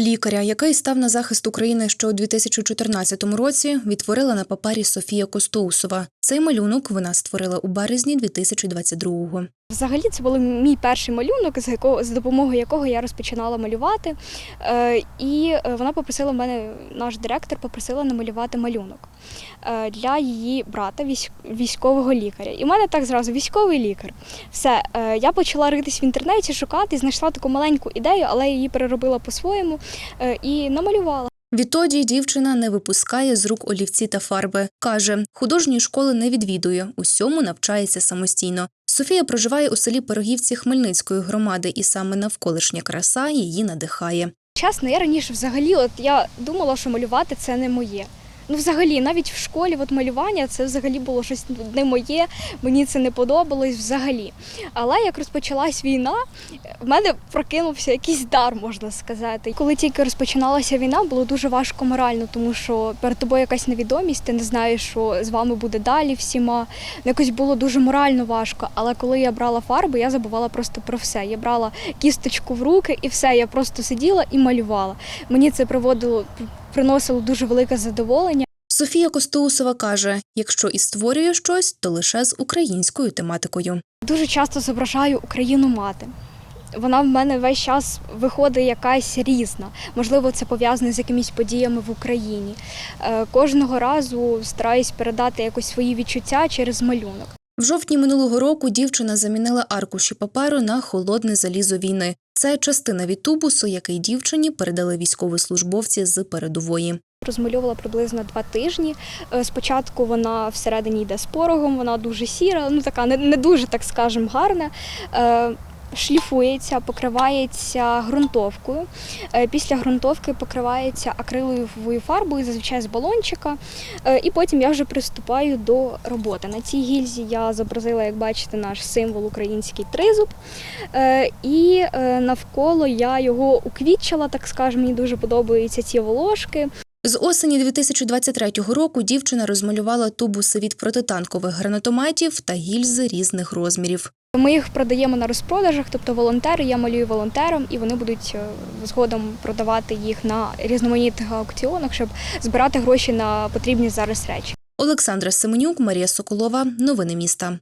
Лікаря, який став на захист України ще у 2014 році, відтворила на папері Софія Костоусова. Цей малюнок вона створила у березні 2022-го. Взагалі, це був мій перший малюнок, з якого з допомогою якого я розпочинала малювати. Е, і е, вона попросила мене, наш директор попросила намалювати малюнок е, для її брата, військ- військового лікаря. І в мене так зразу військовий лікар. Все, я почала ритись в інтернеті, шукати, знайшла таку маленьку ідею, але її переробила по-своєму і намалювала. Відтоді дівчина не випускає з рук олівці та фарби. Каже, художньої школи не відвідує, усьому навчається самостійно. Софія проживає у селі Пирогівці Хмельницької громади, і саме навколишня краса її надихає. Чесно, я раніше взагалі, от я думала, що малювати це не моє. Ну, взагалі, навіть в школі от малювання це взагалі було щось не моє, мені це не подобалось взагалі. Але як розпочалась війна, в мене прокинувся якийсь дар, можна сказати. Коли тільки розпочиналася війна, було дуже важко морально, тому що перед тобою якась невідомість, ти не знаєш, що з вами буде далі всіма. Якось було дуже морально важко. Але коли я брала фарби, я забувала просто про все. Я брала кісточку в руки і все. Я просто сиділа і малювала. Мені це приводило, приносило дуже велике задоволення. Софія Костоусова каже: якщо і створює щось, то лише з українською тематикою. Дуже часто зображаю Україну мати. Вона в мене весь час виходить якась різна. Можливо, це пов'язане з якимись подіями в Україні. Е, Кожного разу стараюсь передати якось свої відчуття через малюнок. В жовтні минулого року дівчина замінила аркуші паперу на холодне залізо війни. Це частина від тубусу, який дівчині передали військовослужбовці з передової. Розмальовувала приблизно два тижні. Е, Спочатку вона всередині йде з порогом, вона дуже сіра, ну така не, не дуже, так скажемо, гарна. Шліфується, покривається ґрунтовкою. Е, Після ґрунтовки покривається акриловою фарбою, зазвичай з балончика. Е, І потім я вже приступаю до роботи. На цій гільзі я зобразила, як бачите, наш символ український тризуб. Е, І навколо я його уквітчила, так скажемо, мені дуже подобаються ці волошки. З осені 2023 року дівчина розмалювала тубуси від протитанкових гранатометів та гільзи різних розмірів. Ми їх продаємо на розпродажах, тобто волонтери, я малюю волонтерам, і вони будуть е, згодом продавати їх на різноманітних аукціонах, щоб збирати гроші на потрібні зараз речі. Олександра Семенюк, Марія Соколова. Новини міста.